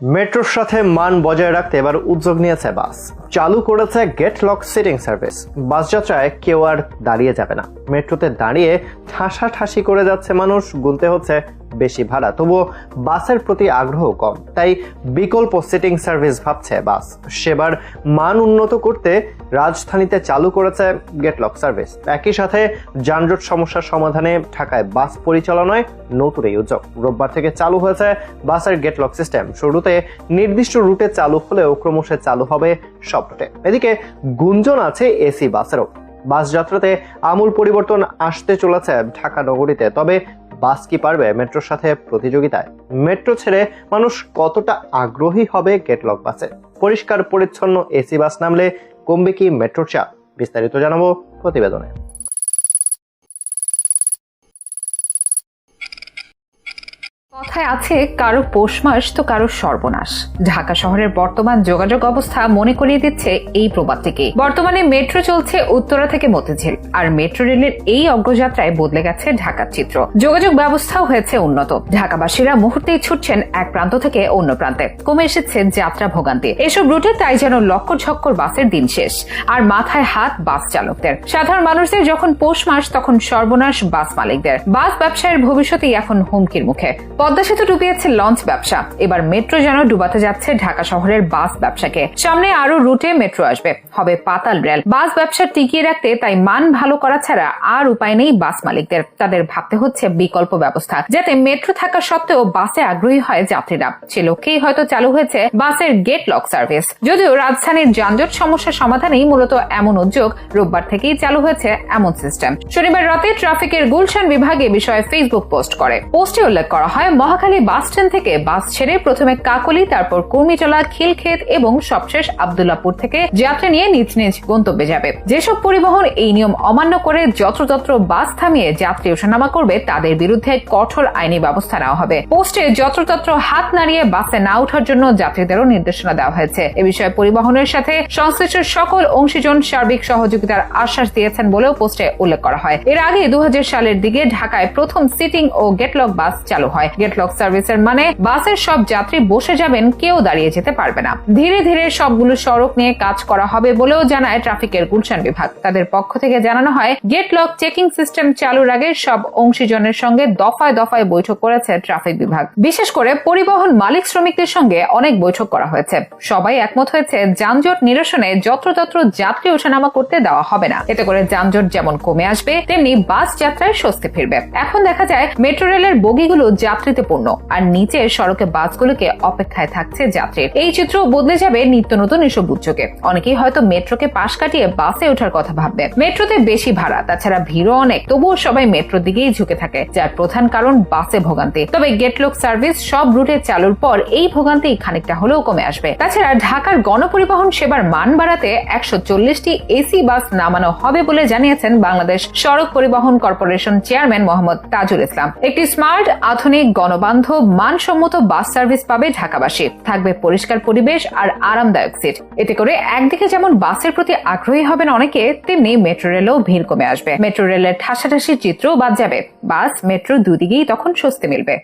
মেট্রোর সাথে মান বজায় রাখতে এবার উদ্যোগ নিয়েছে বাস। চালু করেছে gate lock sitting service bus যাত্রায় কেউ আর দাঁড়িয়ে যাবে না। মেট্রোতে দাঁড়িয়ে ঠাসা ঠাসি করে যাচ্ছে মানুষ, গুনতে হচ্ছে বেশি ভাড়া, তবুও বাসের প্রতি আগ্রহ কম। তাই বিকল্প সিটিং সার্ভিস ভাবছে বাস। সেবার মান উন্নত করতে রাজধানীতে চালু করেছে গেটলক সার্ভিস একই সাথে যানজট সমস্যার সমাধানে ঢাকায় বাস পরিচালনায় নতুন এই উদ্যোগ। রোববার থেকে চালু হয়েছে বাসের গেটলক সিস্টেম শুরুতে নির্দিষ্ট রুটে চালু হলেও ক্রমশ চালু হবে সব রুটে এদিকে গুঞ্জন আছে এসি বাসেরও। বাস যাত্রাতে আমূল পরিবর্তন আসতে চলেছে ঢাকা নগরীতে। তবে বাস কি পারবে মেট্রোর সাথে প্রতিযোগিতায়? মেট্রো ছেড়ে মানুষ কতটা আগ্রহী হবে গেটলক বাসে? পরিষ্কার, পরিচ্ছন্ন এসি বাস নামলে কমবে কি মেট্রোর চাপ? বিস্তারিত জানাব প্রতিবেদনে। কথায় আছে, কারও পৌষ মাস তো কারও সর্বনাশ। ঢাকা শহরের বর্তমান যোগাযোগ অবস্থা মনে করিয়ে দিচ্ছে এই প্রবাদটিকে বর্তমানে মেট্রো চলছে উত্তরা থেকে মতিঝিল, আর মেট্রো রেলের এই অগ্রযাত্রায় বদলে গেছে ঢাকার চিত্র। যোগাযোগ ব্যবস্থাও হয়েছে উন্নত। ঢাকাবাসীরা মুহূর্তেই ছুটছেন এক প্রান্ত থেকে অন্য প্রান্তে। কমে এসেছে যাত্রা ভোগান্তি। এসব রুটে তাই যেন লক্ষ ঝক্কর বাসের দিন শেষ, আর মাথায় হাত বাস চালকদের। সাধারণ মানুষদের যখন পৌষ মাস, তখন সর্বনাশ বাস মালিকদের। বাস ব্যবসায়ের ভবিষ্যতেই এখন হুমকির মুখে। পদ্মা সেতু ডুবিয়েছে লঞ্চ ব্যবসা। এবার মেট্রো যেন ডুবাতে যাচ্ছে ঢাকা শহরের বাস ব্যবসাকে। সামনে আরও রুটে মেট্রো আসবে। হবে পাতাল রেল। বাস ব্যবসা টিকিয়ে রাখতে তাই মান ভালো করা ছাড়া আর উপায় নেই বাস মালিকদের। তাদের ভাবতে হচ্ছে বিকল্প ব্যবস্থা, যাতে মেট্রো থাকা সত্ত্বেও বাসে আগ্রহী হয় যাত্রীরা। সে লক্ষ্যেই হয়তো চালু হয়েছে বাসের গেট লক সার্ভিস। যদিও রাজধানীর যানজট সমস্যার সমাধানেই মূলত এমন উদ্যোগ রোববার থেকেই চালু হয়েছে এমন সিস্টেম। শনিবার রাতে ট্রাফিকের গুলশান বিভাগে বিষয়ে ফেসবুক পোস্ট করে। পোস্টে উল্লেখ করা হয় মহাখালী বাস স্ট্যান্ড থেকে বাস ছেড়ে প্রথমে কাকলি, তারপর কর্মীটলা খিলক্ষেত এবং সবশেষ আবদুল্লাপুর থেকে যাত্রী নিয়ে নিজ নিজ গন্তব্যে যাবে। যেসব পরিবহন এই নিয়ম অমান্য করে যত্রতত্র বাস থামিয়ে যাত্রী ওঠানামা করবে, তাদের বিরুদ্ধে কঠোর আইনি ব্যবস্থা নেওয়া হবে। পোস্টে যত্রতত্র হাত নাড়িয়ে বাসে না ওঠার জন্য যাত্রীদেরও নির্দেশনা দেওয়া হয়েছে। এ বিষয়ে পরিবহনের সাথে সংশ্লিষ্ট সকল অংশীজন সার্বিক সহযোগিতার আশ্বাস দিয়েছেন বলেও পোস্টে উল্লেখ করা হয়। এর আগে দু হাজার সালের দিকে ঢাকায় প্রথম সিটিং ও গেটলক বাস চালু হয়। গেটলক সার্ভিসের মানে বাসের সব যাত্রী বসে যাবেন, কেউ দাঁড়িয়ে যেতে পারবে না। ধীরে ধীরে সবগুলো সড়ক নিয়ে কাজ করা হবে বলেও জানায় ট্রাফিকের গুলশান বিভাগ। তাদের পক্ষ থেকে জানানো হয়, গেট লক চেকিং সিস্টেম চালুর আগে সব অংশীজনের সঙ্গে দফায় দফায় বৈঠক করেছে ট্রাফিক বিভাগ। বিশেষ করে পরিবহন মালিক শ্রমিকদের সঙ্গে অনেক বৈঠক করা হয়েছে। সবাই একমত হয়েছে, যানজট নিরসনে যত্রতত্র যাত্রী ওঠানামা করতে দেওয়া হবে না। এতে করে যানজট যেমন কমে আসবে, তেমনি বাস যাত্রায় স্বস্তি ফিরবে। এখন দেখা যায়, মেট্রো রেলের বগিগুলো যাত্রীতে পূর্ণ আর নিচে সড়কে বাসগুলোকে অপেক্ষায় থাকছে যাত্রীর এই চিত্র বদলে যাবে নিত্য নতুন এসব উদ্যোগে। অনেকেই হয়তো মেট্রোকে পাশ কাটিয়ে বাসে ওঠার কথা ভাববে। মেট্রোতে বেশি ভাড়া, তাছাড়া ভিড়ও অনেক। তবুও সবাই মেট্রোর দিকেই ঝুঁকে থাকে, যার প্রধান কারণ বাসে ভোগান্তি। তবে গেটলক সার্ভিস সব রুটে চালুর পর এই ভোগান্তি খানিকটা হলেও কমে আসবে। তাছাড়া ঢাকার গণপরিবহন সেবার মান বাড়াতে একশো চল্লিশটি এসি বাস নামানো হবে বলে জানিয়েছেন বাংলাদেশ সড়ক পরিবহন কর্পোরেশন চেয়ারম্যান মোহাম্মদ তাজুল ইসলাম। একটি স্মার্ট, আধুনিক গণবান্ধব মানসম্মত বাস সার্ভিস পাবে ঢাকাবাসী। থাকবে পরিষ্কার পরিবেশ আর আরামদায়ক সিট। এতে করে একদিকে যেমন বাসের প্রতি আগ্রহী হবেন অনেকে, তেমনি মেট্রো রেলেও ভিড় কমে আসবে। মেট্রো রেলের ঠাসাঠাসির চিত্রও বাদ যাবে। বাস, মেট্রো দুদিকেই তখন স্বস্তি মিলবে।